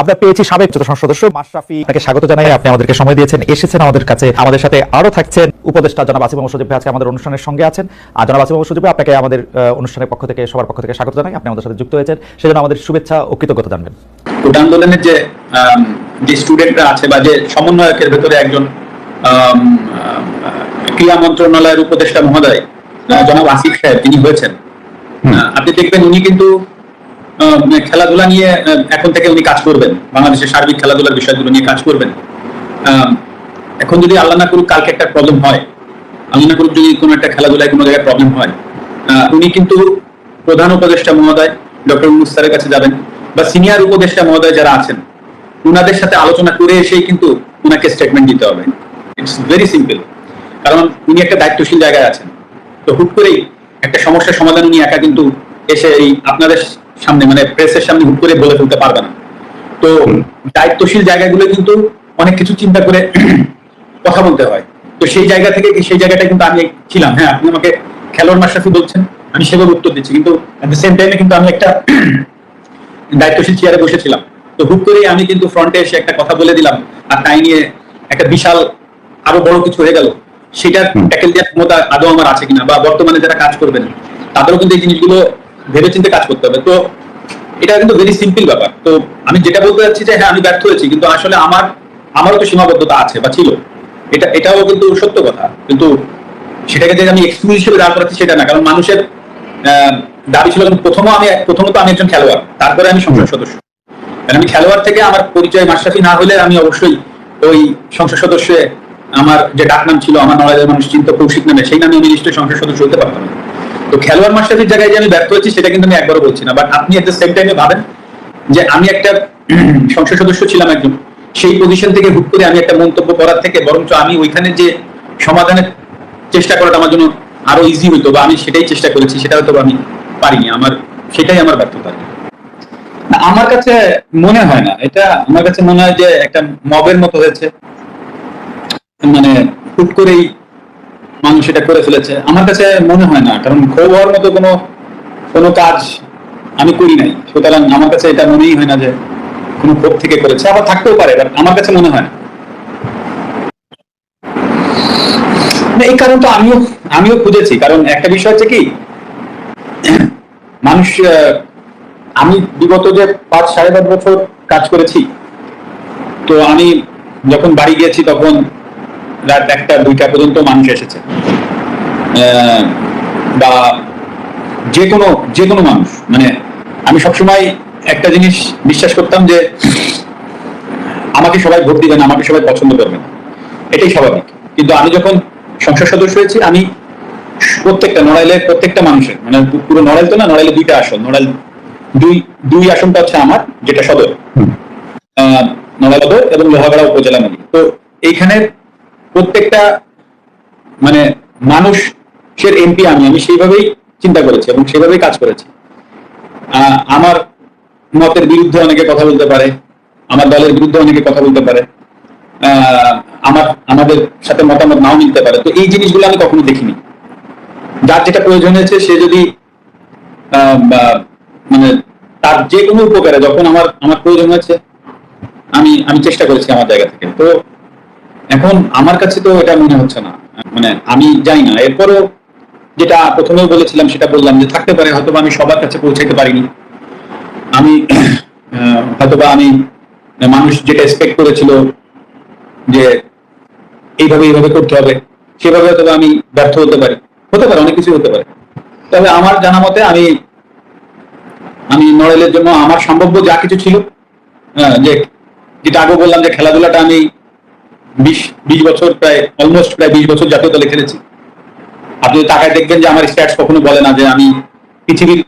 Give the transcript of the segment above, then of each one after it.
আমরা পেয়েছি সাবেক সংসদ সদস্য মাশরাফি। আপনাকে স্বাগত জানাই আপনি আমাদেরকে সময় দিয়েছেন এসেছেন আমাদের কাছে। আমাদের সাথে আরও থাকছেন উপদেষ্টা জনাব আসিফ মোহাম্মদ আজকে আমাদের অনুষ্ঠানের সঙ্গে আছেন। আর জনাব আসিফ মোহাম্মদ আপনাকে আমাদের অনুষ্ঠানের পক্ষ থেকে সবার পক্ষ থেকে স্বাগত জানাই। আপনি আমাদের সাথে যুক্ত হয়েছেন। সেজন্য আমাদের শুভেচ্ছা ও কৃতজ্ঞতা জানবেন। কোটা আন্দোলনের যে যে স্টুডেন্টরা আছে বা যে সমন্বয়কের ভেতরে একজন ক্রীড়া মন্ত্রণালয়ের উপদেষ্টা মহোদয় জনাব আসিফ সাহেব তিনি হয়েছেন। আপনি দেখবেন উনি কিন্তু খেলাধুলা নিয়ে এখন থেকে উনি কাজ করবেন। বাংলাদেশের সার্বিক খেলাধুলার বিষয়গুলো নিয়ে কাজ করবেন। এখন যদি আল্লাহ না করুক, কালকে একটা প্রবলেম হয়। আল্লাহ না করুক যদি কোনো একটা খেলাধুলায় কোনো জায়গায় প্রবলেম হয়। উনি কিন্তু প্রধান উপদেষ্টা মহোদয়, ডক্টর মুস্তারের কাছে যাবেন বা সিনিয়র উপদেষ্টা মহোদয় যারা আছেন, উনাদের সাথে আলোচনা করে এসেই কিন্তু উনাকে স্টেটমেন্ট দিতে হবে। ইটস ভেরি সিম্পল কারণ উনি একটা দায়িত্বশীল জায়গায় আছেন। তো হুট করেই একটা সমস্যার সমাধান উনি একা কিন্তু এসে এই আপনাদের সামনে মানে প্রেসের সামনে হুট করে বলে ফেলতে পারবে না। তো দায়িত্বশীল জায়গাগুলো কিন্তু অনেক কিছু চিন্তা করে কথা বলতে হয়। তো সেই জায়গা থেকে সেই জায়গাটা কিন্তু আমি ছিলাম। হ্যাঁ আপনি আমাকে খেলোয়াড় মাশরাফি বলছেন আমি সেভাবে উত্তর দিচ্ছি। কিন্তু অ্যাট দ্য সেম টাইমে কিন্তু আমি একটা দায়িত্বশীল চেয়ারে বসেছিলাম। তো হুট করেই আমি কিন্তু ফ্রন্টে এসে একটা কথা বলে দিলাম আর তাই নিয়ে একটা বিশাল আরও বড় কিছু হয়ে গেল। সেটা ট্যাকেল দেওয়ার ক্ষমতা আদৌ আমার আছে কিনা বা বর্তমানে যারা কাজ করবেন তাদেরও কিন্তু এই জিনিসগুলো ভেবেচিন্তে কাজ করতে হবে। তো এটা কিন্তু ভেরি সিম্পল ব্যাপার। তো আমি যেটা বলতে চাচ্ছি যে হ্যাঁ আমি ব্যর্থ হয়েছি কিন্তু আসলে আমার আমারও তো সীমাবদ্ধতা আছে বা ছিল। এটা এটাও কিন্তু সত্য কথা। কিন্তু সেটাকে যে আমি এক্সকিউজ হিসেবে দাঁড় করাচ্ছি সেটা না কারণ মানুষের দাবি ছিল প্রথম আমি প্রথমত আমি একজন খেলোয়াড় তারপরে আমি সংসদ সদস্য। কারণ আমি খেলোয়াড় থেকে আমার পরিচয় মাশরাফি না হলে আমি অবশ্যই ওই সংসদ সদস্যে আমার যে ডাকনাম ছিল আমার নড়াইলের মানুষ চিন্ত কৌশিক নামে সেই নামে আমি নিশ্চয়ই সংসদ সদস্য হতে পারতাম না। তো খেলোয়াড় মাশরাফির জায়গায় যে আমি ব্যর্থ হয়েছি সেটা কিন্তু আমি একবারও বলছি না। বাট আপনি এট দ্য সেম টাইমে ভাবেন যে আমি একটা সংসদ সদস্য ছিলাম একজন। সেই পজিশন থেকে হুট করে আমি একটা মন্তব্য করার থেকে বরঞ্চ আমি ওইখানে যে সমাধানের চেষ্টা করাটা আমার জন্য আরও ইজি হইতো বা আমি সেটাই চেষ্টা করেছি, সেটা হয়তো আমি পারিনি। আমার, সেটাই আমার ব্যর্থতা। আমার কাছে মনে হয় না, এটা আমার কাছে মনে হয় যে একটা মবের মতো হয়েছে। মানে হুট করেই মানুষ এটা করে ফেলেছে। আমার কাছে মনে হয় না, কারণ ক্ষোভ হওয়ার মতো কোনো কোনো কাজ আমি করি নাই। সুতরাং আমার কাছে এটা মনেই হয় না যে কোনো ক্ষোভ থেকে করেছে, আবার থাকতেও পারে আমার কাছে মনে হয় না। এই কারণটা আমিও আমিও খুঁজেছি, কারণ একটা বিষয় হচ্ছে কি, মানুষ আমি বিগত যে পাঁচ সাড়ে পাঁচ বছর কাজ করেছি, তো আমি যখন বাড়ি গিয়েছি তখন রাত একটা দুইটা পর্যন্ত মানুষ এসেছে। বা যে কোনো যে কোনো মানুষ। মানে আমি সবসময় একটা জিনিস বিশ্বাস করতাম যে আমাকে সবাই ভোট দিবে না আমাকে সবাই পছন্দ করবে না। এটাই স্বাভাবিক। কিন্তু আমি যখন সংসদ সদস্য হয়েছি আমি প্রত্যেকটা নড়াইলের প্রত্যেকটা মানুষের মানে পুরো নড়াইল তো না নড়াইলে দুইটা আসন নড়াইল দুই দুই আসনটা হচ্ছে আমার যেটা সদর। আহ, নড়াইল এবং লোহাগড়া উপজেলা মিলিয়ে তো এইখানে প্রত্যেকটা মানে মানুষের এমপি আমি আমি সেইভাবেই চিন্তা করেছি এবং সেভাবেই কাজ করেছি। আমার মতের বিরুদ্ধে অনেকে কথা বলতে পারে, আমার দলের বিরুদ্ধে অনেকে কথা বলতে পারে আমার, আমাদের সাথে মতামত নাও মিলতে পারে। তো এই জিনিসগুলো আমি কখনো দেখিনি। যার যেটা প্রয়োজন হয়েছে, সে যদি মানে তার যে কোনো উপকারে, যখন আমার আমার প্রয়োজন হয়েছে, আমি আমি চেষ্টা করেছি আমার জায়গা থেকে। তো এখন আমার কাছে তো এটা মনে হচ্ছে না। মানে আমি জানি না। এরপরও যেটা প্রথমেও বলেছিলাম, সেটা বললাম যে থাকতে পারে হয়তো আমি সবার কাছে পৌঁছাতে পারিনি। আমি হয়তোবা আমি মানুষ যেটা এক্সপেক্ট করেছিল যে এইভাবে এইভাবে করতে হবে, সেভাবে হয়তো আমি ব্যর্থ হতে পারি। হতে পারে, অনেক কিছু হতে পারে। তবে আমার জানা মতে আমি আমি নড়াইলের জন্য আমার সম্ভাব্য যা কিছু ছিল যে যেটা আগে বললাম যে খেলাধুলাটা আমি বিশ বিশ বছর প্রায় অলমোস্ট প্রায় বিশ বছর জাতীয় দলে খেলেছি আপনি তাকায় দেখবেন যে আমার স্ট্যাটস কখনো বলে না যে আমি পৃথিবীর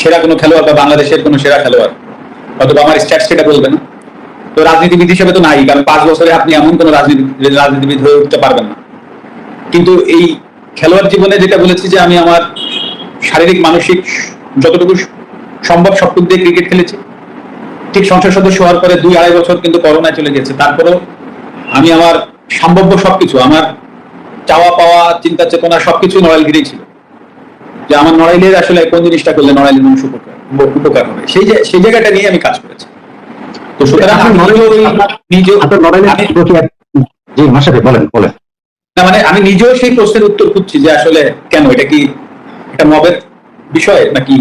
সেরা কোনো খেলোয়াড় বা বাংলাদেশের কোনো সেরা খেলোয়াড়। অথবা আমার স্ট্যাটস সেটা বলবে না। তো রাজনীতিবিদ হিসেবে তো নাই, কারণ পাঁচ বছরে আপনি এমন কোনো রাজনীতি রাজনীতিবিদ হয়ে উঠতে পারবেন না। কিন্তু এই খেলোয়াড় জীবনে যেটা বলেছি যে আমি আমার শারীরিক, মানসিক যতটুকু সম্ভব সবটুকু দিয়ে ক্রিকেট খেলেছি। ঠিক সংসদ সদস্য হওয়ার পরে দুই আড়াই বছর কিন্তু করোনায় চলে গেছে। তারপরেও আমি আমার সম্ভাব্য সবকিছু আমার চাওয়া পাওয়া চিন্তা চেতনা সবকিছু নড়াইল নড়াইলগিরি ছিল। যে আমার নড়াইলের আসলে কোন জিনিসটা করলে নড়াইলের মানুষ উপকার উপকার হবে? সেই যে সেই জায়গাটা নিয়ে আমি কাজ করেছি। তো সুতরাং বলেন বলেন। না মানে আমি নিজেও সেই প্রশ্নের উত্তর খুঁজছি যে আসলে কেন? এটা কি একটা মবের বিষয় নাকি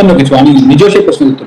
অন্য কিছু? আমি নিজেও সেই প্রশ্নের উত্তর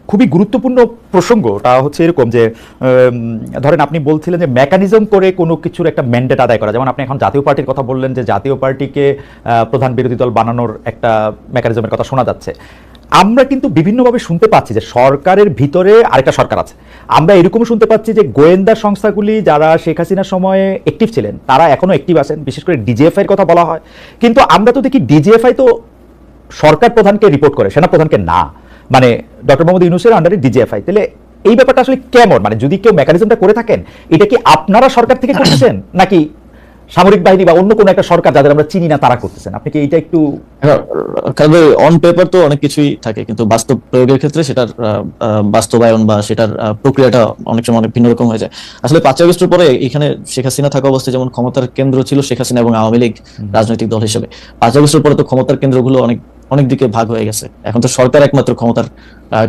খুবই গুরুত্বপূর্ণ প্রসঙ্গ। তা হচ্ছে এরকম যে ধরেন আপনি বলছিলেন যে মেকানিজম করে কোনো কিছুর একটা ম্যান্ডেট আদায় করা। যেমন আপনি এখন জাতীয় পার্টির কথা বললেন যে জাতীয় পার্টিকে প্রধান বিরোধী দল বানানোর একটা মেকানিজমের কথা শোনা যাচ্ছে। আমরা কিন্তু বিভিন্নভাবে শুনতে পাচ্ছি যে সরকারের ভিতরে আরেকটা সরকার আছে। আমরা এরকম শুনতে পাচ্ছি যে গোয়েন্দা সংস্থাগুলি যারা শেখ হাসিনার সময়ে অ্যাক্টিভ ছিলেন, তারা এখনও অ্যাক্টিভ আছেন, বিশেষ করে ডিজিএফআই এর কথা বলা হয়। কিন্তু আমরা তো দেখি ডিজিএফআই তো সরকার প্রধানকে রিপোর্ট করে, সেনা প্রধানকে না। মানে ডক্টর মোহাম্মদ ইউনুসের আন্ডারে ডিজিএফআই তাহলে এই ব্যাপারটা আসলে কেমন? মানে যদি কেউ মেকানিজমটা করে থাকেন এটা কি আপনারা সরকার থেকে করতেছেন? নাকি সামরিক বাহিনী বা অন্য কোনো একটা সরকার যাদের আমরা চিনি না তারা করতেছেন? আপনি কি এটা একটু অন পেপার তো অনেক কিছুই থাকে কিন্তু বাস্তব প্রয়োগের ক্ষেত্রে সেটার বাস্তবায়ন বা সেটার প্রক্রিয়াটা অনেক সময় অনেক ভিন্ন রকম হয়ে যায়। আসলে পাঁচ আগস্টের পরে এখানে শেখ হাসিনা থাকা অবস্থায় যেমন ক্ষমতার কেন্দ্র ছিল শেখ হাসিনা এবং আওয়ামী লীগ রাজনৈতিক দল হিসেবে। পাঁচ আগস্টের পরে তো ক্ষমতার কেন্দ্রগুলো অনেক অনেক দিকে ভাগ হয়ে গেছে। এখন তো সরকার একমাত্র ক্ষমতার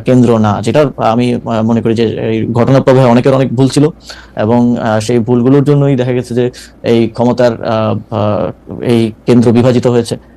কেন্দ্র না, যেটা আমি মনে করি যে এই ঘটনার প্রবাহে অনেকের অনেক ভুল ছিল এবং সেই ভুলগুলোর জন্যই দেখা গেছে যে এই ক্ষমতার এই কেন্দ্র বিভাজিত হয়েছে।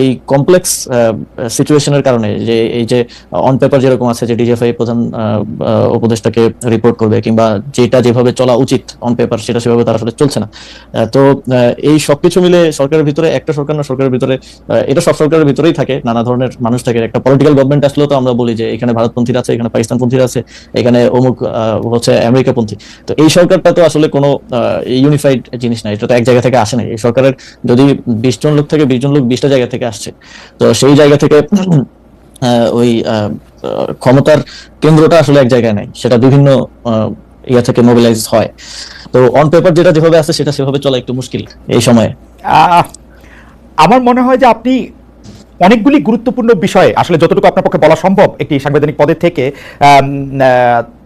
এই কমপ্লেক্স সিচুয়েশনের কারণে যে এই যে অন পেপার যেরকম আছে যে ডিজিএফআই প্রধান আহ, উপদেষ্টাকে রিপোর্ট করবে কিংবা যেটা যেভাবে চলা উচিত অন পেপার সেটা সেভাবে তার আসলে চলছে না। তো এই সবকিছু মিলে সরকারের ভিতরে একটা সরকার না সরকারের ভিতরে এটা সব সরকারের ভিতরেই থাকে। নানা ধরনের মানুষ থাকে একটা পলিটিক্যাল গভর্নমেন্ট আসলেও তো আমরা বলি যে এখানে ভারতপন্থীরা আছে এখানে পাকিস্তানপন্থীরা আছে এখানে অমুক হচ্ছে আমেরিকাপন্থী। তো এই সরকারটা তো আসলে কোনো ইউনিফাইড জিনিস না এটা তো এক জায়গা থেকে আসে না। এই সরকারের যদি বিশ জন লোক থেকে বিশ জন লোক বিশটা জায়গা থেকে আসছে। তো সেই জায়গা থেকে ওই ক্ষমতার কেন্দ্রটা আসলে এক জায়গায় নাই। সেটা বিভিন্ন ইয়া থেকে মোবিলাইজ হয়। তো অন পেপার যেটা যেভাবে আছে সেটা সেভাবে চলা একটু মুশকিল এই সময়ে। আমার মনে হয় যে আপনি অনেকগুলি গুরুত্বপূর্ণ বিষয়ে আসলে যতটুকু আপনার পক্ষে বলা সম্ভব একটি সাংবিধানিক পদের থেকে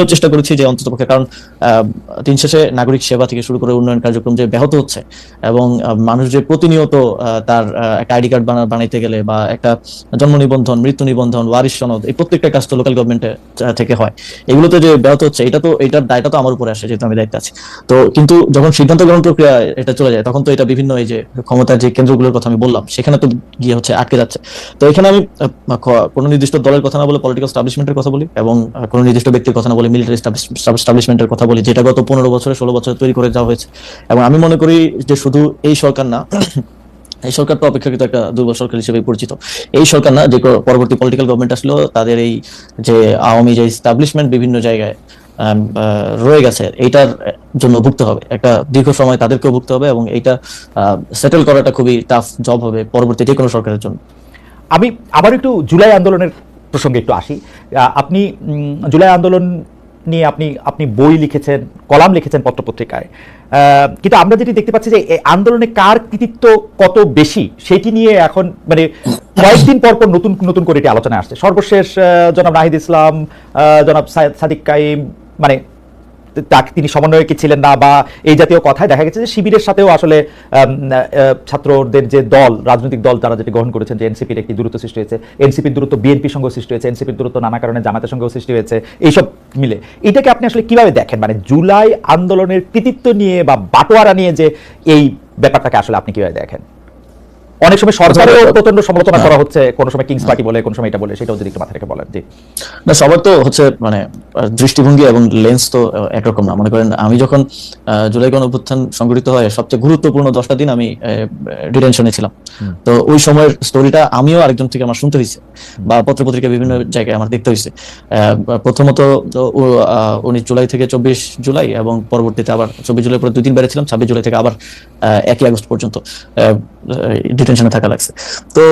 আমিও চেষ্টা করেছি যে অন্ততপক্ষে কারণ আহ, দিন শেষে নাগরিক সেবা থেকে শুরু করে উন্নয়ন কার্যক্রম যে ব্যাহত হচ্ছে এবং মানুষ যে প্রতিনিয়ত তার একটা আইডি কার্ড বানাইতে গেলে বা একটা জন্ম নিবন্ধন মৃত্যু নিবন্ধন ওয়ারিশ সনদ এই প্রত্যেকটা কাজ তো লোকাল গভর্নমেন্টে থেকে হয়। এগুলোতে যে ব্যাহত হচ্ছে এটা তো এটার দায়টা তো আমার উপরে আসে যেহেতু আমি দায়িত্বে আছি। তো কিন্তু যখন সিদ্ধান্ত গ্রহণ প্রক্রিয়া এটা চলে যায় তখন তো এটা বিভিন্ন এই যে ক্ষমতার যে কেন্দ্রগুলোর কথা আমি বললাম সেখানে তো গিয়ে হচ্ছে আটকে যাচ্ছে। তো এখানে আমি কোনো নির্দিষ্ট দলের কথা না বলে পলিটিক্যাল স্টাবলিশমেন্টের কথা বলি এবং কোনো নির্দিষ্ট ব্যক্তির কথা না বলে মিলিটারি স্টাবলিশমেন্টের কথা বলি, যেটা গত পনেরো বছরে, ষোলো বছরে তৈরি করে যাওয়া হয়েছে। এবং আমি মনে করি যে শুধু এই সরকার না, এই সরকার তো অপেক্ষাকৃত একটা দুর্বল সরকার হিসেবে পরিচিত। এই সরকার না, যে পরবর্তী পলিটিক্যাল গভর্নমেন্ট আসলো, তাদের এই যে আওয়ামী যে স্টাবলিশমেন্ট বিভিন্ন জায়গায় রয়ে গেছে, এইটার জন্য ভুগতে হবে। একটা দীর্ঘ সময় তাদেরকেও ভুগতে হবে এবং এইটা সেটেল করাটা খুবই টাফ জব হবে পরবর্তী যে কোনো সরকারের জন্য। আমি আবার একটু জুলাই আন্দোলনের প্রসঙ্গে একটু আসি। আপনি জুলাই আন্দোলন নিয়ে আপনি আপনি বই লিখেছেন, কলাম লিখেছেন পত্রপত্রিকায়। কিন্তু আমরা যেটি দেখতে পাচ্ছি যে আন্দোলনে কার কৃতিত্ব কত বেশি, সেটি নিয়ে এখন মানে কয়েকদিন পর পর নতুন নতুন করে এটি আলোচনায় আসছে। সর্বশেষ জনাব নাহিদ ইসলাম জনাব সাদিক কাইম মানে তাকে তিনি সমন্বয়কে ছিলেন না বা এই জাতীয় কথায় দেখা গেছে যে শিবিরের সাথেও আসলে ছাত্রদের যে দল, রাজনৈতিক দল তারা যেটি গ্রহণ করেছেন যে এনসিপির একটি দূরত্ব সৃষ্টি হয়েছে, এনসিপির দূরত্ব বিএনপির সঙ্গে সৃষ্টি হয়েছে, এনসিপির দূরত্ব নানা কারণে জামাতের সঙ্গেও সৃষ্টি হয়েছে, এইসব মিলে। এটাকে আপনি আসলে কীভাবে দেখেন? মানে জুলাই আন্দোলনের কৃতিত্ব নিয়ে বা বাটোয়ারা নিয়ে যে এই ব্যাপারটাকে আসলে আপনি কীভাবে দেখেন? অনেক সময় সরকারেও প্রচণ্ড সমালোচনা করা হচ্ছে কোনো সময় কিংস পার্টি বলে কোনো সময় এটা বলে সেটাও যদি একটু মাথা রেখে বলেন জি। না সবার তো হচ্ছে মানে দৃষ্টিভঙ্গি এবং লেন্স তো একরকম না। মনে করেন আমি যখন জুলাই গণ অভ্যুত্থান সংঘটিত হয় সবচেয়ে গুরুত্বপূর্ণ দশটা দিন আমি ডিটেনশনে ছিলাম। তো ওই সময়ের স্টোরিটা আমিও আরেকজন থেকে আমার শুনতে হয়েছে বা পত্রপত্রিকা বিভিন্ন জায়গায় আমার দেখতে হয়েছে। প্রথমত উনিশ জুলাই থেকে চব্বিশ জুলাই এবং পরবর্তীতে আবার চব্বিশ জুলাই পরে দুই দিন বেড়েছিলাম ছাব্বিশ জুলাই থেকে আবার একই আগস্ট পর্যন্ত ডিটেনশনে থাকা লাগছে। তো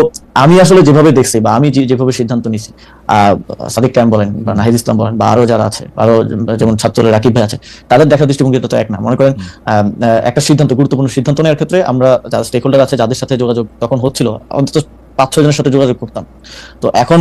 আমি আসলে যেভাবে দেখছি বা আমি যেভাবে সিদ্ধান্ত নিছি আহ, সাদিক কায়েম বলেন বা নাহিদ ইসলাম বলেন বা আরও যারা আছে আরও যেমন ছাত্ররা রাকিব ভাই আছে তাদের দেখা দৃষ্টিভঙ্গি তো এক না। মনে করেন একটা সিদ্ধান্ত গুরুত্বপূর্ণ সিদ্ধান্ত নেওয়ার ক্ষেত্রে আমরা যারা স্টেক হোল্ডার আছে যাদের সাথে যোগাযোগ তখন হচ্ছিল অন্তত পাঁচ ছয় জনের সাথে যোগাযোগ করতাম। তো এখন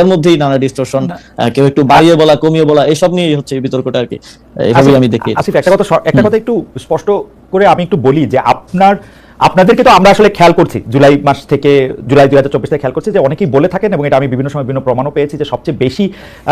এটার মধ্যেই নানা ডিস্টরশন কেউ একটু বাড়িয়ে বলা কমিয়ে বলা এসব নিয়ে হচ্ছে এই বিতর্কটা আর কি। এইভাবেই আমি দেখি। আসিফ একটা কথা একটা কথা একটু স্পষ্ট করে আমি একটু বলি যে আপনার আপনাদেরকে তো আমরা আসলে খেয়াল করছি জুলাই মাস থেকে জুলাই দুই হাজার চব্বিশ থেকে খেয়াল করছি যে অনেকেই বলে থাকেন এবং এটা আমি বিভিন্ন সময় বিভিন্ন প্রমাণও পেয়েছি যে সবচেয়ে বেশি